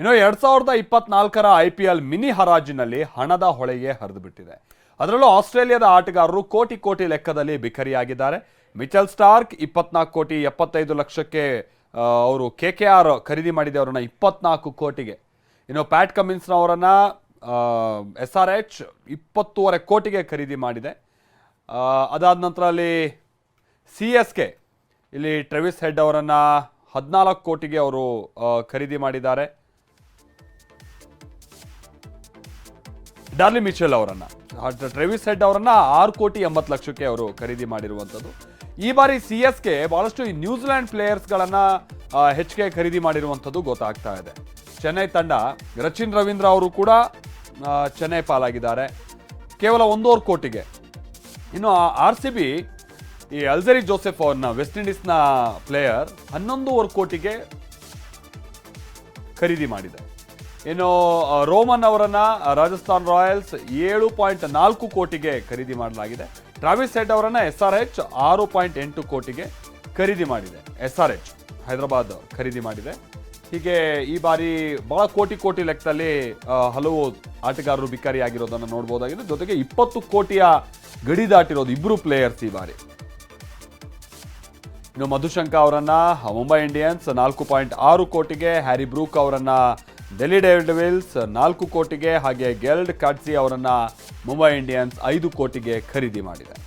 ಇನ್ನು ಎರಡ್ ಸಾವಿರದ ಇಪ್ಪತ್ನಾಲ್ಕರ ಐ ಪಿ ಎಲ್ ಮಿನಿ ಹರಾಜಿನಲ್ಲಿ ಹಣದ ಹೊಳೆಗೆ ಹರಿದು ಬಿಟ್ಟಿದೆ ಅದರಲ್ಲೂ ಆಸ್ಟ್ರೇಲಿಯಾದ ಆಟಗಾರರು ಕೋಟಿ ಕೋಟಿ ಲೆಕ್ಕದಲ್ಲಿ ಬಿಕರಿಯಾಗಿದ್ದಾರೆ. ಮಿಚೆಲ್ ಸ್ಟಾರ್ಕ್ ಇಪ್ಪತ್ನಾಲ್ಕು ಕೋಟಿ ಎಪ್ಪತ್ತೈದು ಲಕ್ಷಕ್ಕೆ ಅವರು ಕೆ ಕೆ ಆರ್ ಖರೀದಿ ಮಾಡಿದೆ ಅವರನ್ನ ಇಪ್ಪತ್ನಾಲ್ಕು ಕೋಟಿಗೆ. ಇನ್ನು ಪ್ಯಾಟ್ ಕಮಿನ್ಸ್ನವರನ್ನು ಎಸ್ ಆರ್ ಎಚ್ ಇಪ್ಪತ್ತೂವರೆ ಕೋಟಿಗೆ ಖರೀದಿ ಮಾಡಿದೆ. ಅದಾದ ನಂತರ ಅಲ್ಲಿ ಸಿ ಎಸ್ ಕೆ, ಇಲ್ಲಿ ಟ್ರೆವಿಸ್ ಹೆಡ್ ಅವರನ್ನು ಹದಿನಾಲ್ಕು ಕೋಟಿಗೆ ಅವರು ಖರೀದಿ ಮಾಡಿದ್ದಾರೆ. ಡಾರ್ಲಿ ಮಿಚೆಲ್ ಅವರನ್ನ. ಟ್ರೆವಿಸ್ ಹೆಡ್ ಅವರನ್ನ ಆರು ಕೋಟಿ ಎಂಬತ್ತು ಲಕ್ಷಕ್ಕೆ ಅವರು ಖರೀದಿ ಮಾಡಿರುವಂಥದ್ದು ಈ ಬಾರಿ ಸಿ ಎಸ್ ಕೆ ಬಹಳಷ್ಟು ಈ ನ್ಯೂಜಿಲೆಂಡ್ ಪ್ಲೇಯರ್ಸ್ಗಳನ್ನ ಹೆಚ್ಚಿಗೆ ಖರೀದಿ ಮಾಡಿರುವಂಥದ್ದು ಗೊತ್ತಾಗ್ತಾ ಇದೆ. ಚೆನ್ನೈ ತಂಡ, ರಚಿನ್ ರವೀಂದ್ರ ಅವರು ಕೂಡ ಚೆನ್ನೈ ಪಾಲಾಗಿದ್ದಾರೆ. ಕೇವಲ ಒಂದೂವರೆ ಕೋಟಿಗೆ. ಇನ್ನು ಆರ್ ಸಿ ಬಿ, ಈ ಅಲ್ಜರಿ ಜೋಸೆಫ್ ಅವ್ರನ್ನ, ವೆಸ್ಟ್ ಇಂಡೀಸ್ನ ಪ್ಲೇಯರ್ ಹನ್ನೊಂದೂವರೆ ಕೋಟಿಗೆ ಖರೀದಿ ಮಾಡಿದೆ. ಇನ್ನು ರೋಮನ್ ಅವರನ್ನ ರಾಜಸ್ಥಾನ್ ರಾಯಲ್ಸ್ ಏಳು ಪಾಯಿಂಟ್ ನಾಲ್ಕು ಕೋಟಿಗೆ ಖರೀದಿ ಮಾಡಲಾಗಿದೆ. ಟ್ರಾವಿಸ್ ಹೆಡ್ ಅವರನ್ನ ಎಸ್ ಆರ್ ಎಚ್ ಆರು ಪಾಯಿಂಟ್ ಎಂಟು ಕೋಟಿಗೆ ಖರೀದಿ ಮಾಡಿದೆ. ಎಸ್ ಆರ್ ಎಚ್ ಹೈದರಾಬಾದ್ ಖರೀದಿ ಮಾಡಿದೆ. ಹೀಗೆ ಈ ಬಾರಿ ಬಹಳ ಕೋಟಿ ಕೋಟಿ ಲೆಕ್ಕದಲ್ಲಿ ಹಲವು ಆಟಗಾರರು ಬಿಕಾರಿ ಆಗಿರೋದನ್ನು ನೋಡ್ಬೋದಾಗಿದೆ ಜೊತೆಗೆ ಇಪ್ಪತ್ತು ಕೋಟಿಯ ಗಡಿ ದಾಟಿರೋದು ಇಬ್ಬರು ಪ್ಲೇಯರ್ಸ್ ಈ ಬಾರಿ. ಇನ್ನು ಮಧುಶಂಕ ಅವರನ್ನ, ಮುಂಬೈ ಇಂಡಿಯನ್ಸ್ ನಾಲ್ಕು ಪಾಯಿಂಟ್ ಆರು ಕೋಟಿಗೆ, ಹ್ಯಾರಿ ಬ್ರೂಕ್ ಅವರನ್ನ ಡೆಲ್ಲಿ ಡೇವಿಲ್ಸ್ ನಾಲ್ಕು ಕೋಟಿಗೆ ಹಾಗೆ ಗೆಲ್ಡ್ ಕಾಟ್ಸಿ ಅವರನ್ನು ಮುಂಬೈ ಇಂಡಿಯನ್ಸ್ ಐದು ಕೋಟಿಗೆ ಖರೀದಿ ಮಾಡಿದೆ